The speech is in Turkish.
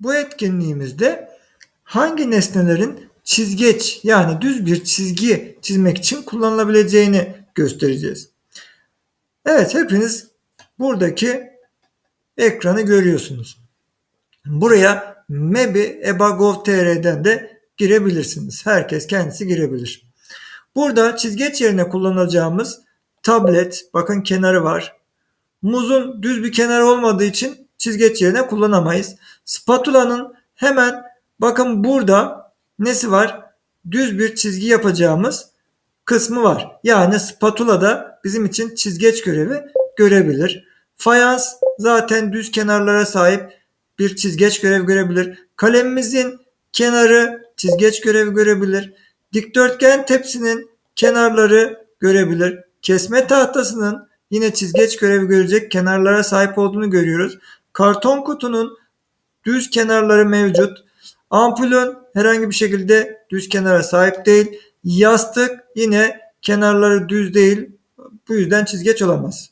Bu etkinliğimizde hangi nesnelerin çizgeç yani düz bir çizgi çizmek için kullanılabileceğini göstereceğiz. Evet hepiniz buradaki ekranı görüyorsunuz. Buraya Mebi Ebagov.tr'den de girebilirsiniz. Herkes kendisi girebilir. Burada çizgeç yerine kullanacağımız tablet, bakın kenarı var. Muzun düz bir kenarı olmadığı için çizgeç yerine kullanamayız. Spatula'nın hemen bakın burada nesi var? Düz bir çizgi yapacağımız kısmı var. Yani spatula da bizim için çizgeç görevi görebilir. Fayans zaten düz kenarlara sahip bir çizgeç görev görebilir. Kalemimizin kenarı çizgeç görevi görebilir. Dikdörtgen tepsinin kenarları görebilir. Kesme tahtasının yine çizgeç görevi görecek kenarlara sahip olduğunu görüyoruz. Karton kutunun düz kenarları mevcut. Ampulün herhangi bir şekilde düz kenara sahip değil. Yastık yine kenarları düz değil. Bu yüzden çizgeç olamaz.